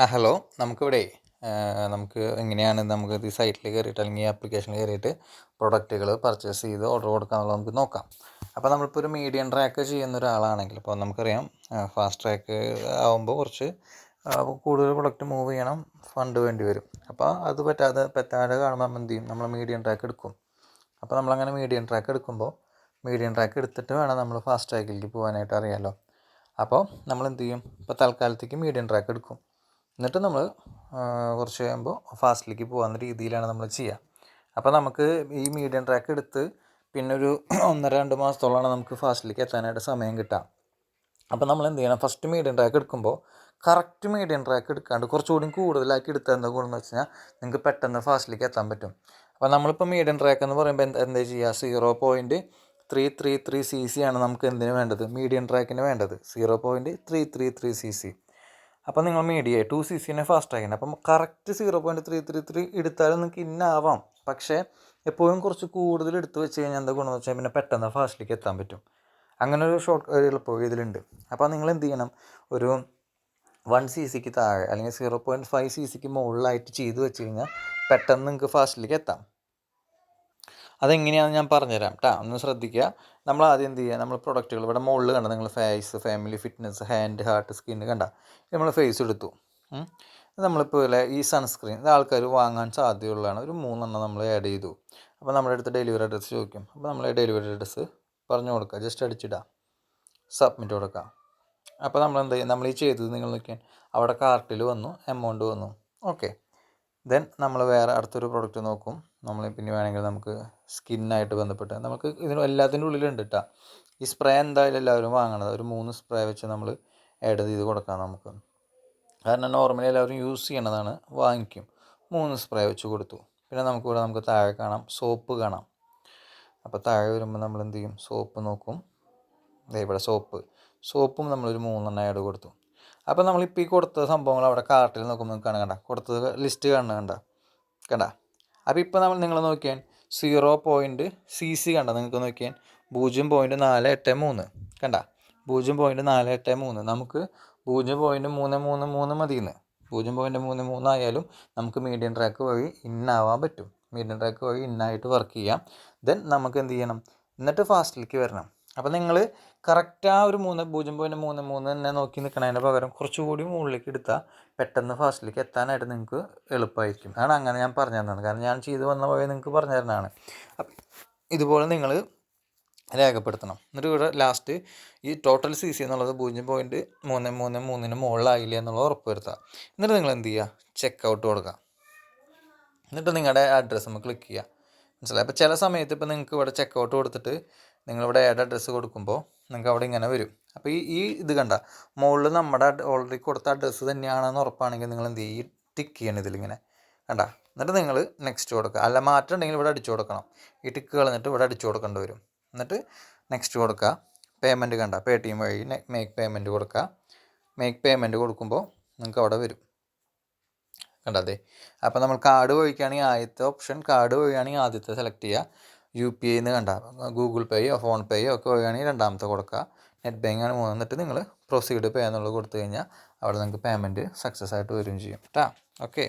ആ ഹലോ. നമുക്കിവിടെ നമുക്ക് എങ്ങനെയാണ് നമുക്ക് ഈ സൈറ്റിൽ കയറിയിട്ട് അല്ലെങ്കിൽ ആപ്ലിക്കേഷനിൽ കയറിയിട്ട് പ്രൊഡക്റ്റുകൾ പർച്ചേസ് ചെയ്ത് ഓർഡർ കൊടുക്കാമെന്നുള്ളത് നമുക്ക് നോക്കാം. അപ്പോൾ നമ്മളിപ്പോൾ ഒരു മീഡിയം ട്രാക്ക് ചെയ്യുന്ന ഒരാളാണെങ്കിൽ ഇപ്പോൾ നമുക്കറിയാം ഫാസ്റ്റ് ട്രാക്ക് ആകുമ്പോൾ കുറച്ച് കൂടുതൽ പ്രൊഡക്റ്റ് മൂവ് ചെയ്യണം ഫണ്ട് വേണ്ടി വരും. അപ്പോൾ അത് പറ്റാതെ പറ്റാതെ കാണുമ്പോൾ നമ്മൾ എന്ത് ചെയ്യും? നമ്മൾ മീഡിയം ട്രാക്ക് എടുക്കും. അപ്പോൾ നമ്മളങ്ങനെ മീഡിയം ട്രാക്ക് എടുക്കുമ്പോൾ മീഡിയം ട്രാക്ക് എടുത്തിട്ട് വേണം നമ്മൾ ഫാസ്റ്റ് ട്രാക്കിലേക്ക് പോകാനായിട്ട് അറിയാമല്ലോ. അപ്പോൾ നമ്മൾ എന്ത് ചെയ്യും? ഇപ്പോൾ തൽക്കാലത്തേക്ക് മീഡിയം ട്രാക്ക് എടുക്കും. എന്നിട്ട് നമ്മൾ കുറച്ച് കഴിയുമ്പോൾ ഫാസ്റ്റിലേക്ക് പോകാവുന്ന രീതിയിലാണ് നമ്മൾ ചെയ്യുക. അപ്പോൾ നമുക്ക് ഈ മീഡിയം ട്രാക്ക് എടുത്ത് പിന്നെ ഒരു ഒന്നര രണ്ട് മാസത്തോളമാണ് നമുക്ക് ഫാസ്റ്റിലേക്ക് എത്താനായിട്ട് സമയം കിട്ടുക. അപ്പോൾ നമ്മൾ എന്ത് ചെയ്യണം? ഫസ്റ്റ് മീഡിയം ട്രാക്ക് എടുക്കുമ്പോൾ കറക്റ്റ് മീഡിയം ട്രാക്ക് എടുക്കാണ്ട് കുറച്ചുകൂടി കൂടുതലാക്കി എടുത്താൽ എന്താ ഗുണമെന്ന് വെച്ച് കഴിഞ്ഞാൽ നിങ്ങൾക്ക് പെട്ടെന്ന് ഫാസ്റ്റിലേക്ക് എത്താൻ പറ്റും. അപ്പോൾ നമ്മളിപ്പോൾ മീഡിയം ട്രാക്ക് എന്ന് പറയുമ്പോൾ എന്താ എന്താ ചെയ്യുക? Zero point three three three C C ആണ് നമുക്ക് എന്തിനു വേണ്ടത്? മീഡിയം ട്രാക്കിന് വേണ്ടത്. Zero point three three three C C. അപ്പോൾ നിങ്ങൾ മീഡിയ ടു സി സിനെ ഫാസ്റ്റ് ആക്കണം അപ്പം correct zero point three three three എടുത്താലും നിങ്ങൾക്ക് ഇന്നാവാം പക്ഷേ എപ്പോഴും കുറച്ച് കൂടുതൽ എടുത്ത് വെച്ച് കഴിഞ്ഞാൽ എന്താ ഗുണമെന്ന് വെച്ചാൽ പിന്നെ പെട്ടെന്ന് ഫാസ്റ്റിലേക്ക് എത്താൻ പറ്റും. അങ്ങനെ ഒരു ഷോർട്ട് എളുപ്പം ഇതിലുണ്ട്. അപ്പോൾ നിങ്ങൾ എന്ത് ചെയ്യണം? ഒരു വൺ സി സിക്ക് താഴെ അല്ലെങ്കിൽ സീറോ പോയിന്റ് ഫൈവ് സി സിക്ക് മുകളിലായിട്ട് ചെയ്ത് വെച്ച് കഴിഞ്ഞാൽ പെട്ടെന്ന് നിങ്ങൾക്ക് ഫാസ്റ്റിലേക്ക് എത്താം. അതെങ്ങനെയാണെന്ന് ഞാൻ പറഞ്ഞുതരാം. കേട്ടോ ഒന്ന് ശ്രദ്ധിക്കുക. നമ്മൾ ആദ്യം എന്ത് ചെയ്യുക? നമ്മൾ പ്രൊഡക്റ്റുകൾ ഇവിടെ മുകളിൽ കണ്ട നിങ്ങൾ face family fitness hand heart skin കണ്ട? നമ്മൾ ഫേസ് എടുത്തു. നമ്മളിപ്പോൾ ഈ സൺസ്ക്രീൻ ഇത് ആൾക്കാർ വാങ്ങാൻ സാധ്യതയുള്ളതാണ്. ഒരു മൂന്നെണ്ണം നമ്മൾ ആഡ് ചെയ്തു. അപ്പോൾ നമ്മുടെ അടുത്ത് ഡെലിവറി അഡ്രസ്സ് ചോദിക്കും. അപ്പോൾ നമ്മൾ ഡെലിവറി അഡ്രസ്സ് പറഞ്ഞു കൊടുക്കുക. ജസ്റ്റ് അടിച്ചിടാം. സബ്മിറ്റ് കൊടുക്കാം. അപ്പോൾ നമ്മൾ എന്താ ചെയ്യുക നമ്മൾ ഈ ചെയ്തത് നിങ്ങൾ നോക്കിയാൽ അവിടെ കാർട്ടിൽ വന്നു എമൗണ്ട് വന്നു. ഓക്കെ ദെൻ നമ്മൾ വേറെ അടുത്തൊരു പ്രോഡക്റ്റ് നോക്കും. നമ്മൾ പിന്നെ വേണമെങ്കിൽ നമുക്ക് സ്കിന്നായിട്ട് ബന്ധപ്പെട്ട് നമുക്ക് ഇതിന് എല്ലാത്തിന്റെ ഉള്ളിലുണ്ട് കേട്ടോ ഈ സ്പ്രേ എന്തായാലും എല്ലാവരും വാങ്ങണത് ഒരു മൂന്ന് സ്പ്രേ വെച്ച് നമ്മൾ ആഡ് ചെയ്ത് കൊടുക്കാം നമുക്ക്. കാരണം നോർമലി എല്ലാവരും യൂസ് ചെയ്യണതാണ് വാങ്ങിക്കും. മൂന്ന് സ്പ്രേ വെച്ച് കൊടുത്തു. പിന്നെ നമുക്കിവിടെ നമുക്ക് താഴെ കാണാം സോപ്പ് കാണാം. അപ്പോൾ താഴെ വരുമ്പോൾ നമ്മൾ എന്ത് ചെയ്യും? സോപ്പ് നോക്കും. ഇവിടെ സോപ്പ് സോപ്പും നമ്മളൊരു മൂന്നെണ്ണം ആഡ് കൊടുത്തു. അപ്പോൾ നമ്മളിപ്പോൾ ഈ കൊടുത്ത സംഭവങ്ങൾ അവിടെ കാർട്ടിൽ നോക്കുമ്പോൾ നിൽക്കുകയാണ് കണ്ട? കൊടുത്തത് ലിസ്റ്റ് കാണുന്നത് കണ്ട? കണ്ട? അപ്പോൾ ഇപ്പോൾ നമ്മൾ നിങ്ങൾ നോക്കിയാൽ സീറോ പോയിന്റ് സി സി കണ്ട? നിങ്ങൾക്ക് നോക്കിയാൽ പൂജ്യം പോയിന്റ് നാല് എട്ട് മൂന്ന് കണ്ട? പൂജ്യം പോയിന്റ് നാല് എട്ട് മൂന്ന് നമുക്ക് പൂജ്യം പോയിന്റ് മൂന്ന് മൂന്ന് മൂന്ന് മതിയെന്ന് പൂജ്യം പോയിന്റ് മൂന്ന് മൂന്നായാലും നമുക്ക് മീഡിയം ട്രാക്ക് വഴി ഇന്നാവാൻ പറ്റും. മീഡിയം ട്രാക്ക് വഴി ഇന്നായിട്ട് വർക്ക് ചെയ്യാം. ദെൻ നമുക്ക് എന്ത് ചെയ്യണം? എന്നിട്ട് ഫാസ്റ്റിലേക്ക് വരണം. അപ്പോൾ നിങ്ങൾ കറക്റ്റ് ആ ഒരു മൂന്ന് പൂജ്യം പോയിന്റ് മൂന്ന് മൂന്ന് തന്നെ നോക്കി നിൽക്കണതിന്റെ പകരം കുറച്ചുകൂടി മുകളിലേക്ക് എടുത്താൽ പെട്ടെന്ന് ഫാസ്റ്റിലേക്ക് എത്താനായിട്ട് നിങ്ങൾക്ക് എളുപ്പമായിരിക്കും അതാണ് അങ്ങനെ ഞാൻ പറഞ്ഞു തന്നത്. കാരണം ഞാൻ ചെയ്ത് വന്ന പോയി നിങ്ങൾക്ക് പറഞ്ഞു തരുന്നതാണ്. ഇതുപോലെ നിങ്ങൾ രേഖപ്പെടുത്തണം. എന്നിട്ട് ഇവിടെ ലാസ്റ്റ് ഈ ടോട്ടൽ സി സി എന്നുള്ളത് പൂജ്യം പോയിന്റ് മൂന്ന് മൂന്ന് മൂന്നിന് മുകളിലായില്ല എന്നുള്ളത് ഉറപ്പ് വരുത്തുക എന്നിട്ട് നിങ്ങൾ എന്ത് ചെയ്യുക ചെക്ക് ഔട്ട് കൊടുക്കുക എന്നിട്ട് നിങ്ങളുടെ അഡ്രസ്സ് നമ്മൾ ക്ലിക്ക് ചെയ്യുക മനസ്സിലായി? അപ്പോൾ ചില സമയത്ത് ഇപ്പോൾ നിങ്ങൾക്ക് ഇവിടെ ചെക്ക് ഔട്ട് കൊടുത്തിട്ട് നിങ്ങളിവിടെ ഏഡ് അഡ്രസ്സ് കൊടുക്കുമ്പോൾ നിങ്ങൾക്ക് അവിടെ ഇങ്ങനെ വരും. അപ്പോൾ ഈ ഈ ഇത് കണ്ട മുകളിൽ നമ്മുടെ ഓൾറെഡി കൊടുത്ത അഡ്രസ്സ് തന്നെയാണെന്ന് ഉറപ്പാണെങ്കിൽ നിങ്ങൾ എന്ത് ചെയ്യും? ടിക്ക് ചെയ്യണം ഇതിലിങ്ങനെ. കണ്ട? എന്നിട്ട് നിങ്ങൾ നെക്സ്റ്റ് കൊടുക്കുക അല്ല മാറ്റം ഉണ്ടെങ്കിൽ ഇവിടെ അടിച്ചു കൊടുക്കണം. ഈ ടിക്ക് കളഞ്ഞിട്ട് ഇവിടെ അടിച്ചു കൊടുക്കേണ്ടി വരും. എന്നിട്ട് നെക്സ്റ്റ് കൊടുക്കുക പേയ്മെന്റ് കണ്ട. പേ ടി എം വഴി മേക്ക് പേയ്മെന്റ് കൊടുക്കുക മേക്ക് പേയ്മെന്റ് കൊടുക്കുമ്പോൾ നിങ്ങൾക്ക് അവിടെ വരും. കണ്ടതേ? അപ്പോൾ നമ്മൾ കാർഡ് വഴിക്കുകയാണെങ്കിൽ ആദ്യത്തെ ഓപ്ഷൻ കാർഡ് വഴിയാണെങ്കിൽ ആദ്യത്തെ സെലക്ട് ചെയ്യുക യു പി ഐന്ന് കണ്ട. ഗൂഗിൾ പേയോ ഫോൺ പേയോ ഒക്കെ വഴിയാണെങ്കിൽ രണ്ടാമത്തെ കൊടുക്കുക. നെറ്റ് ബാങ്ക് ആണ് മൂന്ന്. എന്നിട്ട് നിങ്ങൾ പ്രൊസീഡ് പേ എന്നുള്ളത് കൊടുത്തു കഴിഞ്ഞാൽ അവിടെ നിങ്ങൾക്ക് പേയ്മെന്റ് സക്സസ് ആയിട്ട് വരികയും ചെയ്യും. കേട്ടോ. ഓക്കെ.